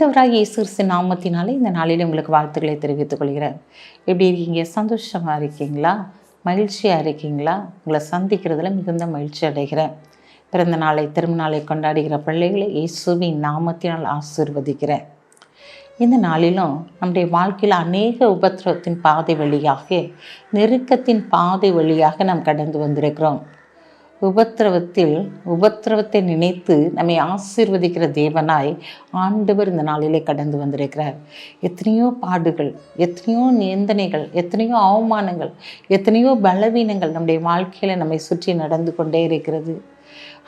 ஆண்டவராக இயேசு நாமத்தினாலே இந்த நாளில் உங்களுக்கு வாழ்த்துக்களை தெரிவித்துக் கொள்கிறேன். எப்படி இருக்கீங்க? சந்தோஷமாக இருக்கீங்களா? மகிழ்ச்சியாக இருக்கீங்களா? உங்களை சந்திக்கிறதுல மிகுந்த மகிழ்ச்சி அடைகிறேன். பிறந்த நாளை திருநாளை கொண்டாடுகிற பிள்ளைகளை இயேசுவின் நாமத்தினால் ஆசீர்வதிக்கிறேன். இந்த நாளிலும் நம்முடைய வாழ்க்கையில் அநேக உபத்திரவத்தின் பாதை வழியாக நெருக்கத்தின் பாதை வழியாக நாம் கடந்து வந்திருக்கிறோம். உபத்திரவத்தில் உபத்திரவத்தை நினைத்து நம்மை ஆசீர்வதிக்கிற தேவனாய் ஆண்டவர் இந்த நாளிலே கடந்து வந்திருக்கிறார். எத்தனையோ பாடுகள் எத்தனையோ நிந்தனைகள் எத்தனையோ அவமானங்கள் எத்தனையோ பலவீனங்கள் நம்முடைய வாழ்க்கையில் நம்மை சுற்றி நடந்து கொண்டே இருக்கிறது.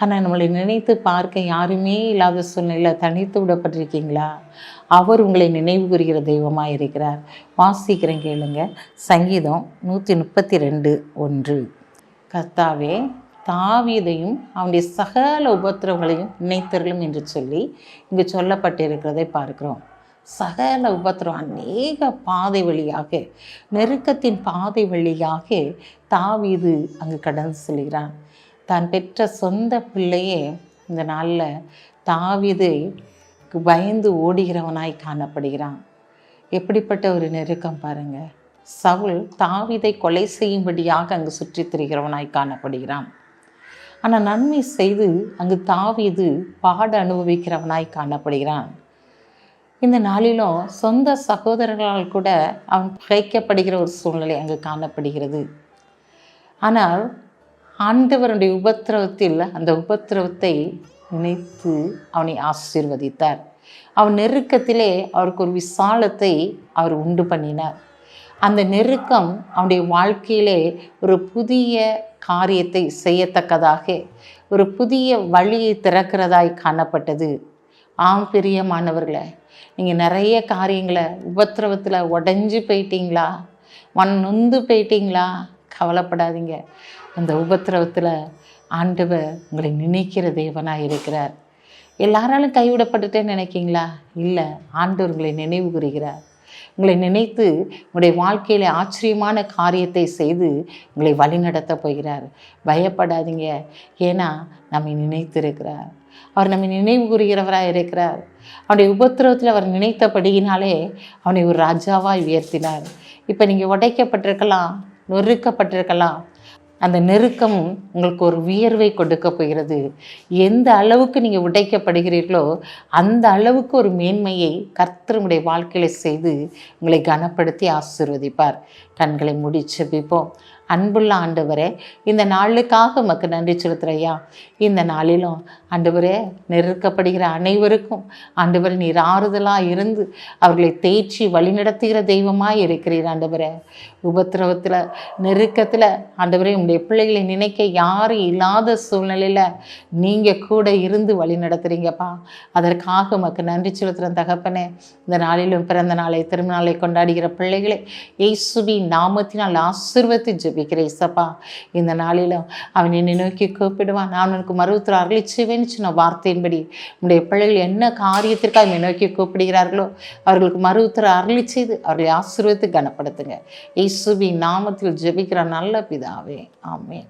ஆனால் நம்மளை நினைத்து பார்க்க யாருமே இல்லாத சூழ்நிலையில் தனித்து விடப்பட்டிருக்கீங்களா? அவர் உங்களை நினைவு கூறுகிற தெய்வமாக இருக்கிறார். வாசிக்கிறேன் கேளுங்க. சங்கீதம் நூற்றி முப்பத்தி ரெண்டு ஒன்று. கர்த்தாவே தாவீதையும் அவனுடைய சகல உபத்திரவங்களையும் நினைத்தர்களும் என்று சொல்லி இங்கு சொல்லப்பட்டிருக்கிறதை பார்க்கிறோம். சகல உபத்திரம் அநேக பாதை வழியாக நெருக்கத்தின் பாதை வழியாக தாவீது அங்கு கடந்து செல்கிறான். தான் பெற்ற சொந்த பிள்ளையே இந்த நாளில் தாவீதை பயந்து ஓடுகிறவனாய் காணப்படுகிறான். எப்படிப்பட்ட ஒரு நெருக்கம் பாருங்கள் சவுல் தாவீதை கொலை செய்யும்படியாக அங்கு சுற்றித் திரிகிறவனாய் காணப்படுகிறான். ஆனால் நன்மை செய்து அங்கு தாவியது பாட அனுபவிக்கிறவனாய் காணப்படுகிறான். இந்த நாளிலும் சொந்த சகோதரர்களால் கூட அவன் பகைக்கப்படுகிற ஒரு சூழ்நிலை அங்கு காணப்படுகிறது. ஆனால் ஆண்டவருடைய உபத்திரவத்தில் அந்த உபத்திரவத்தை நினைத்து அவனை ஆசீர்வதித்தார். அவன் நெருக்கத்திலே அவருக்கு ஒரு விசாலத்தை அவர் உண்டு பண்ணினார். அந்த நெருக்கம் அவனுடைய வாழ்க்கையிலே ஒரு புதிய காரியத்தை செய்யத்தக்கதாக ஒரு புதிய வழியை திறக்கிறதாய் காணப்பட்டது. ஆம் பிரியமானவர்களை நீங்கள் நிறைய காரியங்களை உபத்திரவத்தில் உடஞ்சி போயிட்டீங்களா? மண் நொந்து போயிட்டீங்களா? கவலைப்படாதீங்க. அந்த உபத்திரவத்தில் ஆண்டவர் உங்களை நினைக்கிற தேவனாக இருக்கிறார். எல்லாராலும் கைவிடப்பட்டுட்டேன்னு நினைக்கிங்களா? இல்லை ஆண்டவர்களை நினைவு கூறுகிறார். உங்களை நினைத்து உங்களுடைய வாழ்க்கையில் ஆச்சரியமான காரியத்தை செய்து உங்களை வழிநடத்த போகிறார். பயப்படாதீங்க. ஏன்னா நம்மை நினைத்திருக்கிறார். அவர் நம்மை நினைவு கூறுகிறவராக இருக்கிறார். அவனுடைய உபத்திரவத்தில் அவர் நினைத்தபடியினாலே அவனை ஒரு ராஜாவாய் உயர்த்தினார். இப்போ நீங்கள் உடைக்கப்பட்டிருக்கலாம் நொறுக்கப்பட்டிருக்கலாம். அந்த நெருக்கம் உங்களுக்கு ஒரு வியர்வை கொடுக்க போகிறது. எந்த அளவுக்கு நீங்கள் உடைக்கப்படுகிறீர்களோ அந்த அளவுக்கு ஒரு மேன்மையை கர்த்தருடைய வாழ்க்கையில் செய்து உங்களை கனப்படுத்தி ஆசீர்வதிப்பார். கண்களை முடிச்சு செபிப்போம். அன்புள்ள ஆண்டவரே இந்த நாளுக்காக உமக்கு நன்றி செலுத்துறையா இந்த நாளிலும் ஆண்டவரே நெருக்கப்படுகிற அனைவருக்கும் ஆண்டவரே நீர் ஆறுதலாக இருந்து அவர்களை தேய்ச்சி வழிநடத்துகிற தெய்வமாக இருக்கிறீர் ஆண்டவரே. உபத்திரவத்தில் நெருக்கத்தில் ஆண்டவரே உங்களுடைய பிள்ளைகளை நினைக்க யாரும் இல்லாத சூழ்நிலையில் நீங்கள் கூட இருந்து வழி நடத்துகிறீங்கப்பா அதற்காக உமக்கு நன்றி செலுத்துகிற தகப்பனே. இந்த நாளிலும் பிறந்த நாளை திருநாளை கொண்டாடுகிற பிள்ளைகளை இயேசுவி நாமத்தினால் ஆசிர்வத்து ஜெபிக்கிறேன் இசப்பா இந்த நாளிலும் அவன் என்னை நோக்கி கூப்பிடுவான். நான் உனக்கு மருவத்தில் அருளிச்சுவேன்னு சொன்ன வார்த்தையின்படி உடைய பிள்ளைகள் என்ன காரியத்திற்காக என்னை நோக்கி கூப்பிடுகிறார்களோ அவர்களுக்கு மருவத்தில் அருளி செய்து அவர்களை ஆசீர்வத்தை கனப்படுத்துங்க. இயேசுவி நாமத்தில் ஜெபிக்கிற நல்ல பிதாவே ஆமென்.